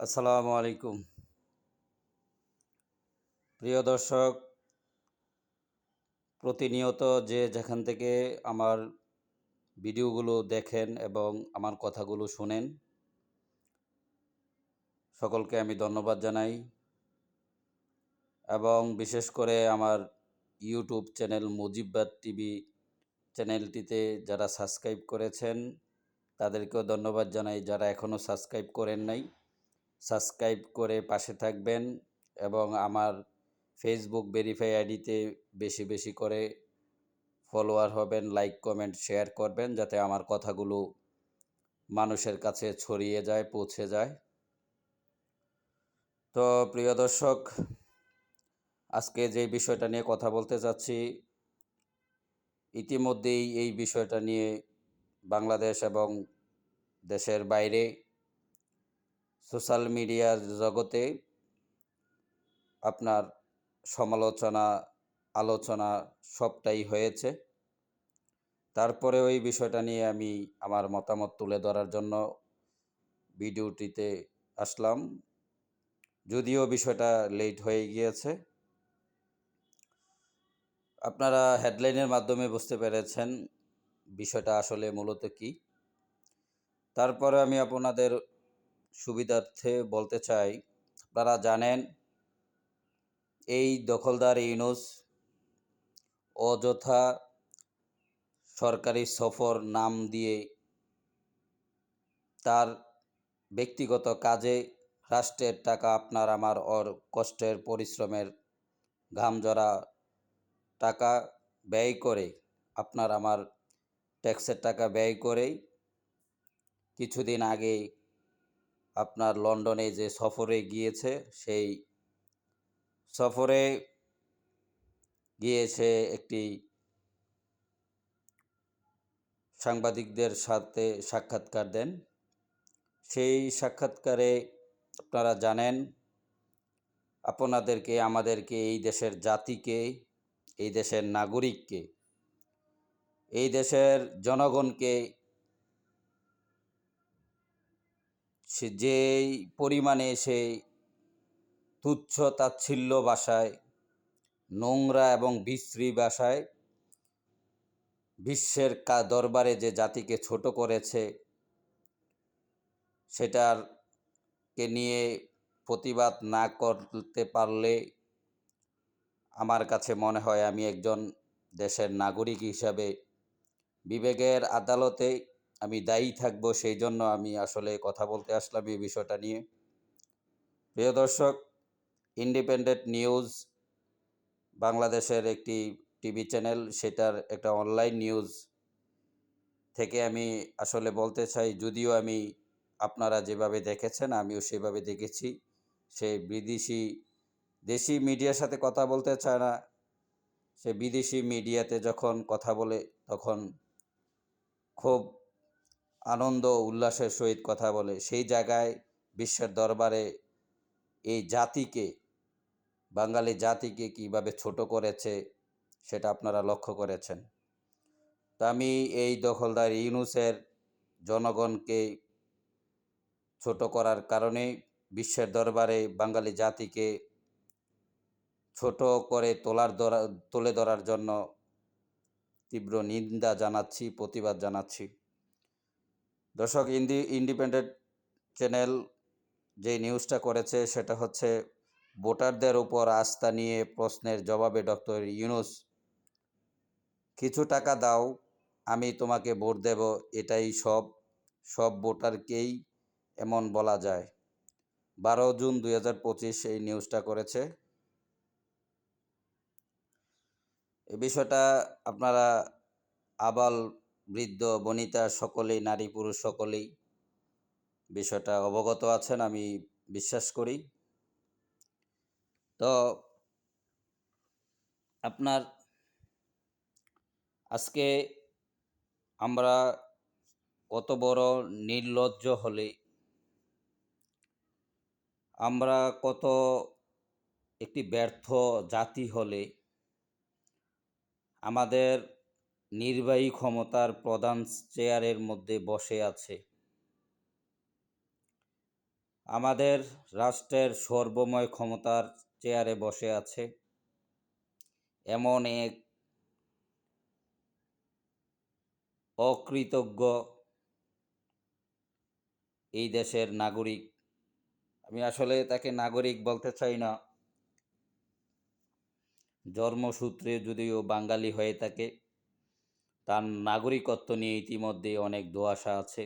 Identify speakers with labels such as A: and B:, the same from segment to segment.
A: আসসালামু আলাইকুম। প্রিয় দর্শক, প্রতিনিয়ত যে যেখান থেকে আমার ভিডিওগুলো দেখেন এবং আমার কথাগুলো শুনেন, সকলকে আমি ধন্যবাদ জানাই এবং বিশেষ করে আমার ইউটিউব চ্যানেল মুজিববাদ টিভি চ্যানেলটিতে যারা সাবস্ক্রাইব করেছেন, তাদেরকেও ধন্যবাদ জানাই। যারা এখনও সাবস্ক্রাইব করেন নাই সাবস্ক্রাইব করে পাশে থাকবেন এবং আমার ফেসবুক ভেরিফাই আইডিতে বেশি বেশি করে ফলোয়ার হবেন লাইক কমেন্ট শেয়ার করবেন যাতে আমার কথাগুলো মানুষের কাছে ছড়িয়ে যায়, পৌঁছে যায়। তো প্রিয় দর্শক, আজকে যে বিষয়টা নিয়ে কথা বলতে চাচ্ছি ইতিমধ্যেই এই বিষয়টা নিয়ে বাংলাদেশ এবং দেশের বাইরে সোশ্যাল মিডিয়ার জগতে আপনার সমালোচনা, আলোচনা সবটাই হয়েছে। তারপরে ওই বিষয়টা নিয়ে আমি আমার মতামত তুলে ধরার জন্য ভিডিওটিতে আসলাম। যদিও বিষয়টা লেট হয়ে গিয়েছে। আপনারা হেডলাইনের মাধ্যমে বুঝতে পেরেছেন বিষয়টা আসলে মূলত কি। তারপরে আমি আপনাদের সুবিধার্থে বলতে চাই, আপনারা জানেন, এই দখলদার ইউনুস অযথা সরকারি সফর নাম দিয়ে তার ব্যক্তিগত কাজে রাষ্ট্রের টাকা আপনার আমার ওর কষ্টের পরিশ্রমের ঘাম জরা টাকা ব্যয় করে, আপনার আমার ট্যাক্সের টাকা ব্যয় করেই কিছুদিন আগে আপনার লন্ডনে যে সফরে গিয়েছে, সেই সফরে গিয়েছে একটি সাংবাদিকদের সাথে সাক্ষাৎকার দেন। সেই সাক্ষাৎকারে আপনারা জানেন, আপনাদেরকে, আমাদেরকে, এই দেশের জাতিকে, এই দেশের নাগরিককে, এই দেশের জনগণকে সে যেই পরিমাণে সে তুচ্ছ তাচ্ছিল্য ভাষায়, নোংরা এবং বিশ্রী ভাষায় বিশ্বের কা দরবারে যে জাতিকে ছোট করেছে, সেটার কে নিয়ে প্রতিবাদ না করতে পারলে আমার কাছে মনে হয় আমি একজন দেশের নাগরিক হিসাবে বিবেকের আদালতে আমি দায়ী থাকব সেই জন্য আমি আসলে কথা বলতে আসলাম এই বিষয়টা নিয়ে। প্রিয় দর্শক ইন্ডিপেন্ডেন্ট নিউজ বাংলাদেশের একটি টিভি চ্যানেল, সেটার একটা অনলাইন নিউজ থেকে আমি আসলে বলতে চাই, যদিও আমি আপনারা যেভাবে দেখেছেন, আমিও সেভাবে দেখেছি। সে বিদেশি, দেশি মিডিয়ার সাথে কথা বলতে চায় না। সে বিদেশি মিডিয়াতে যখন কথা বলে, তখন খুব আনন্দ উল্লাসের সহিত কথা বলে। সেই জায়গায় বিশ্বের দরবারে এই জাতিকে, বাঙালি জাতিকে কীভাবে ছোট করেছে সেটা আপনারা লক্ষ্য করেছেন। তা আমি এই দখলদার ইউনুসের জনগণকে ছোট করার কারণে বিশ্বের দরবারে বাঙালি জাতিকে ছোট করে তোলার ধরা তুলে ধরার জন্য তীব্র নিন্দা জানাচ্ছি, প্রতিবাদ জানাচ্ছি। দর্শক, ইন্ডি, ইন্ডিপেন্ডেন্ট চ্যানেল যে নিউজটা করেছে সেটা হচ্ছে ভোটারদের উপর আস্থা নিয়ে প্রশ্নের জবাবে ডক্টর ইউনুস, কিছু টাকা দাও, আমি তোমাকে ভোট দেব, এটাই সব সব ভোটারকেই এমন বলা যায়। বারো জুন দুই হাজার পঁচিশ এই নিউজটা করেছে। এ বিষয়টা আপনারা আবাল বৃদ্ধ, বনিতা সকলেই, নারী পুরুষ সকলেই বিষয়টা অবগত আছেন, আমি বিশ্বাস করি। তো আপনার আজকে আমরা কত বড় নির্লজ্জ হলে, আমরা কত একটি ব্যর্থ জাতি হলে, আমাদের নির্বাহী ক্ষমতার প্রধান চেয়ারের মধ্যে বসে আছে। আমাদের রাষ্ট্রের সর্বময় ক্ষমতার চেয়ারে বসে আছে। এমন এক অকৃতজ্ঞ এই দেশের নাগরিক। আমি আসলে তাকে নাগরিক বলতে চাই না। জন্মসূত্রে যদিও বাঙালি হয়ে থাকে তার নাগরিকত্ব নিয়ে ইতিমধ্যে অনেক দোয়াশা আছে।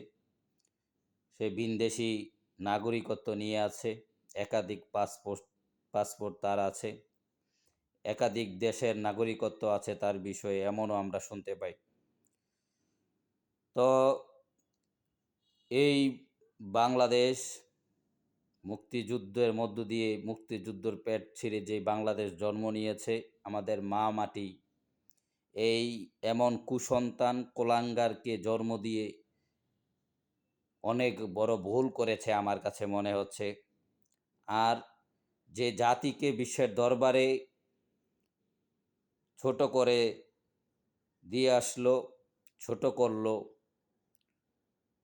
A: সে ভিনদেশি নাগরিকত্ব নিয়ে আছে, একাধিক পাসপোর্ট পাসপোর্ট তার আছে, একাধিক দেশের নাগরিকত্ব আছে তার বিষয়ে এমনও আমরা শুনতে পাই। তো এই বাংলাদেশ মুক্তিযুদ্ধের মধ্য দিয়ে মুক্তিযুদ্ধের পেট ছিঁড়ে যে বাংলাদেশ জন্ম নিয়েছে, আমাদের মা মাটি এই এমন কুসন্তান কোলাঙ্গারকে জন্ম দিয়ে অনেক বড় ভুল করেছে আমার কাছে মনে হচ্ছে। আর যে জাতিকে বিশ্বের দরবারে ছোট করে দিয়ে আসলো, ছোট করল,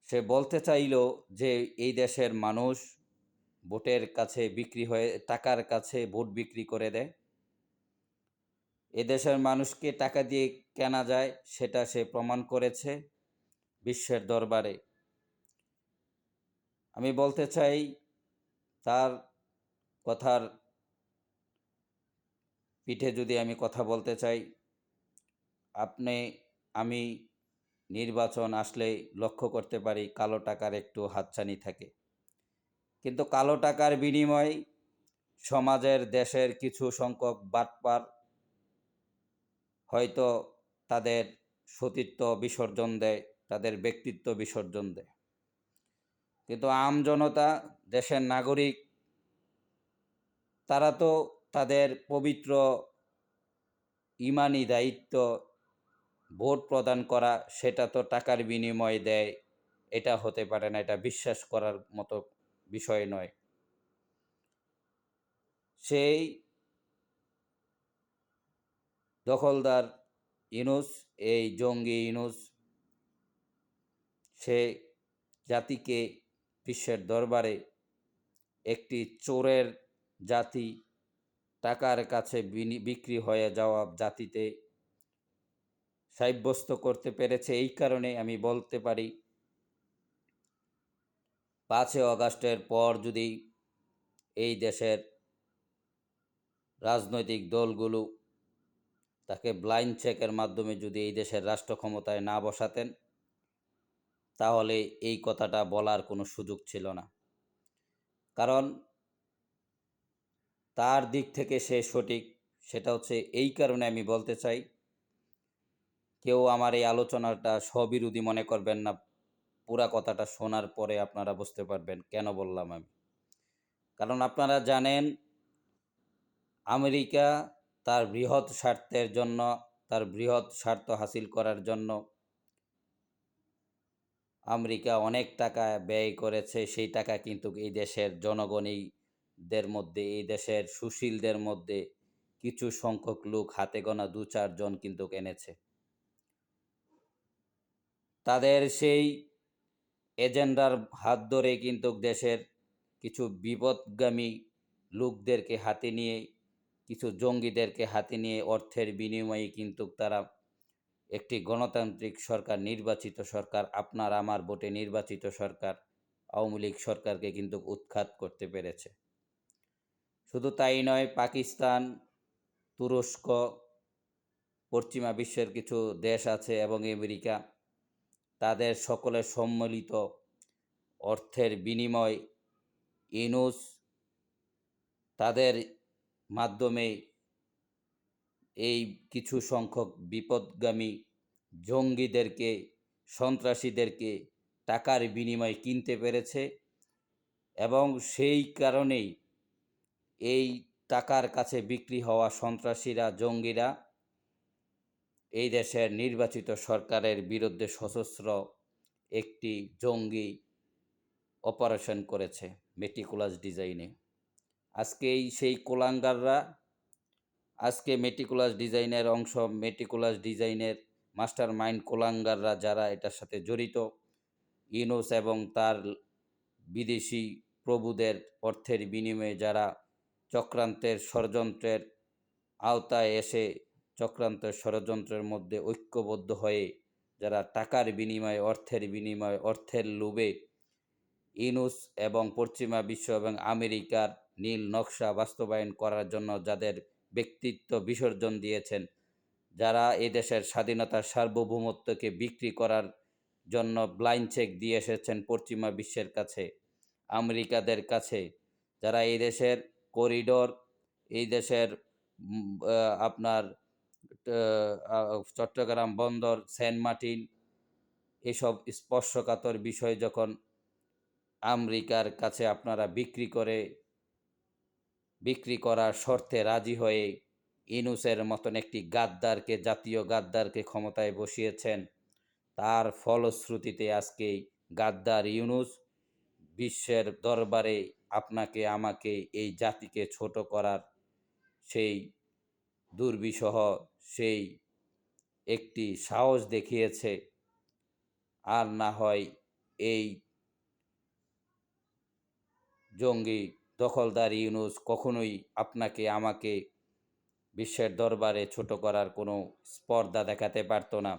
A: সে বলতে চাইল যে এই দেশের মানুষ ভোটের কাছে বিক্রি হয়ে, টাকার কাছে ভোট বিক্রি করে দেয়। এ দেশের মানুষকে টাকা দিয়ে কেনা যায়, সেটা সে প্রমাণ করেছে বিশ্বের দরবারে। আমি বলতে চাই, তার কথার পিঠে যদি আমি কথা বলতে চাই, আপনি, আমি নির্বাচন আসলে লক্ষ্য করতে পারি কালো টাকার একটু হাতছানি থাকে। কিন্তু কালো টাকার বিনিময় সমাজের, দেশের কিছু সংখ্যক বাটপার হয়তো তাদের সতীত্ব বিসর্জন দেয়, তাদের ব্যক্তিত্ব বিসর্জন দেয়। কিন্তু আম জনতা, দেশের নাগরিক, তারা তো তাদের পবিত্র ইমানি দায়িত্ব ভোট প্রদান করা, সেটা তো টাকার বিনিময়ে দেয়, এটা হতে পারে না, এটা বিশ্বাস করার মতো বিষয় নয়। সেই দখলদার ইনুস, এই জঙ্গি ইনুস, সে জাতিকে বিশ্বের দরবারে একটি চোরের জাতি টাকার কাছে বিক্রি হয়ে যাওয়া জাতিতে সাব্যস্ত করতে পেরেছে। এই কারণে আমি বলতে পারি, পাঁচই অগাস্টের পর যদি এই দেশের রাজনৈতিক দলগুলো তাকে ব্লাইন্ড চেকের মাধ্যমে যদি এই দেশের রাষ্ট্র ক্ষমতায় না বসাতেন, তাহলে এই কথাটা বলার কোনো সুযোগ ছিল না। কারণ তার দিক থেকে সে সঠিক, সেটা হচ্ছে এই কারণে আমি বলতে চাই, কেউ আমার এই আলোচনাটা স্ববিরোধী মনে করবেন না, পুরা কথাটা শোনার পরে আপনারা বুঝতে পারবেন কেন বললাম আমি। কারণ আপনারা জানেন, আমেরিকা তার বৃহৎ স্বার্থের জন্য, তার বৃহৎ স্বার্থ হাসিল করার জন্য আমেরিকা অনেক টাকা ব্যয় করেছে। সেই টাকা কিন্তু এই দেশের জনগণীদের মধ্যে, এই দেশের সুশীলদের মধ্যে কিছু সংখ্যক লোক হাতে গোনা দু চারজন কিন্তু এনেছে। তাদের সেই এজেন্ডার হাত ধরে কিন্তু দেশের কিছু বিপদগামী লোকদেরকে হাতে নিয়ে কিছু জঙ্গিদেরকে হাতে নিয়ে অর্থের বিনিময়ে কিন্তু তারা একটি গণতান্ত্রিক সরকার, নির্বাচিত সরকার, আপনার আমার ভোটে নির্বাচিত সরকার, আওয়ামী লীগ সরকারকে কিন্তু উৎখাত করতে পেরেছে। শুধু তাই নয়, পাকিস্তান, তুরস্ক, পশ্চিমা বিশ্বের কিছু দেশ আছে এবং আমেরিকা, তাদের সকলের সম্মিলিত অর্থের বিনিময়, ইনুস, তাদের মাধ্যমে এই কিছু সংখ্যক বিপদগামী জঙ্গিদেরকে, সন্ত্রাসীদেরকে টাকার বিনিময়ে কিনতে পেরেছে এবং সেই কারণেই এই টাকার কাছে বিক্রি হওয়া সন্ত্রাসীরা, জঙ্গিরা এই দেশের নির্বাচিত সরকারের বিরুদ্ধে সশস্ত্র একটি জঙ্গি অপারেশন করেছে মেটিকুলাস ডিজাইনে আজকে এই সেই কোলাঙ্গাররা, আজকে মেটিকুলাস ডিজাইনের অংশ মেটিকুলাস ডিজাইনের মাস্টার মাইন্ড কোলাঙ্গাররা যারা এটার সাথে জড়িত, ইউনুস এবং তার বিদেশি প্রভুদের অর্থের বিনিময়ে যারা চক্রান্তের ষড়যন্ত্রের আওতায় এসে চক্রান্তের ষড়যন্ত্রের মধ্যে ঐক্যবদ্ধ হয়ে যারা টাকার বিনিময়ে, অর্থের বিনিময়ে, অর্থের লোভে ইনুস এবং পশ্চিমা বিশ্ব এবং আমেরিকার নীল নকশা বাস্তবায়ন করার জন্য যাদের ব্যক্তিত্ব বিসর্জন দিয়েছেন, যারা এই দেশের স্বাধীনতার সার্বভৌমত্বকে বিক্রি করার জন্য ব্লাইন্ড চেক দিয়ে এসেছেন পশ্চিমা বিশ্বের কাছে, আমেরিকাদের কাছে, যারা এই দেশের করিডোর এই দেশের আপনার চট্টগ্রাম বন্দর, সেন্ট মার্টিন, এসব স্পর্শকাতর বিষয় যখন আমেরিকার কাছে আপনারা বিক্রি করে বিক্রি করার শর্তে রাজি হয়ে ইনুসের মতন একটি গাদ্দারকে, জাতীয় গাদ্দারকে ক্ষমতায় বসিয়েছেন। তার ফলশ্রুতিতে আজকে গাদ্দার ইউনুস বিশ্বের দরবারে আপনাকে, আমাকে, এই জাতিকে ছোট করার সেই দুর্বিষহ, সেই একটি সাহস দেখিয়েছে। আর না হয় এই জঙ্গি দখলদার ইউনুস কখনোই আপনাকে, আমাকে বিশ্বের দরবারে ছোট করার কোনো স্পর্ধা দেখাতে পারতো না।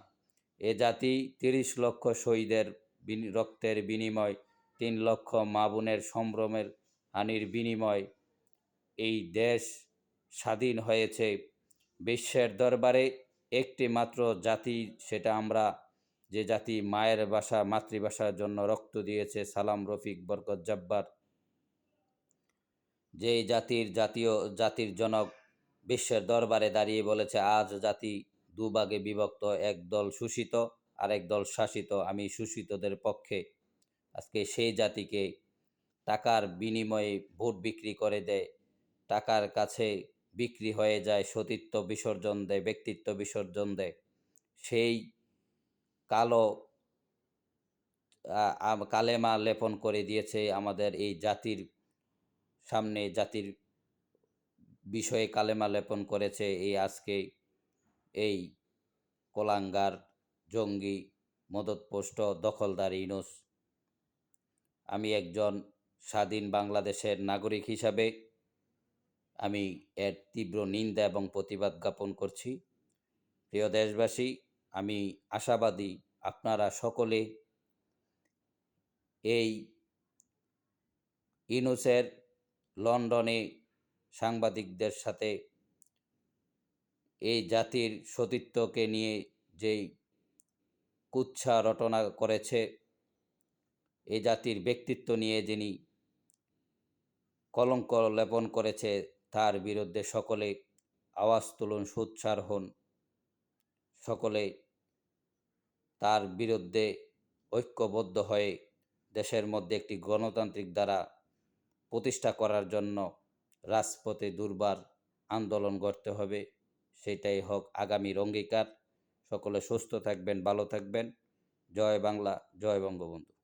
A: এ জাতি তিরিশ লক্ষ শহীদের রক্তের বিনিময়, তিন লক্ষ মা বোনের সম্ভ্রমের হানির বিনিময়। এই দেশ স্বাধীন হয়েছে। বিশ্বের দরবারে একটি মাত্র জাতি, সেটা আমরা। যে জাতি মায়ের ভাষা মাতৃভাষার জন্য রক্ত দিয়েছে, সালাম, রফিক, বরকত, জব্বার। যে জাতির জাতীয়, জাতির জনক বিশ্বের দরবারে দাঁড়িয়ে বলেছে, আজ জাতি দুভাগে বিভক্ত, এক দল শোষিত আর এক দল শাসিত। আমি শোষিতদের পক্ষে আজকে সেই জাতিকে টাকার বিনিময়ে ভোট বিক্রি করে দেয় টাকার কাছে বিক্রি হয়ে যায়, সতীত্ব বিসর্জন দেয় ব্যক্তিত্ব বিসর্জন দেয় সেই কালো কালেমা লেপন করে দিয়েছে আমাদের এই জাতির সামনে জাতির বিষয়ে কালেমা লেপন করেছে, এই আজকে এই কোলাঙ্গার, জঙ্গি, মদতপোষ্ট, দখলদার ইনুস আমি একজন স্বাধীন বাংলাদেশের নাগরিক হিসাবে আমি এর তীব্র নিন্দা এবং প্রতিবাদ জ্ঞাপন করছি। প্রিয় দেশবাসী, আমি আশাবাদী আপনারা সকলে এই ইনুসের লন্ডনে সাংবাদিকদের সাথে এই জাতির সতীত্বকে নিয়ে যেই কুচ্ছা রটনা করেছে, এই জাতির ব্যক্তিত্ব নিয়ে যিনি কলঙ্ক লেপন করেছে, তার বিরুদ্ধে সকলে আওয়াজ তুলুন সোচ্চার হন। সকলে তার বিরুদ্ধে ঐক্যবদ্ধ হয়ে দেশের মধ্যে একটি গণতান্ত্রিক দ্বারা প্রতিষ্ঠা করার জন্য রাজপথে দুর্বার আন্দোলন করতে হবে। সেটাই হোক, আগামীর অঙ্গীকার। সকলে সুস্থ থাকবেন, ভালো থাকবেন। জয় বাংলা, জয় বঙ্গবন্ধু।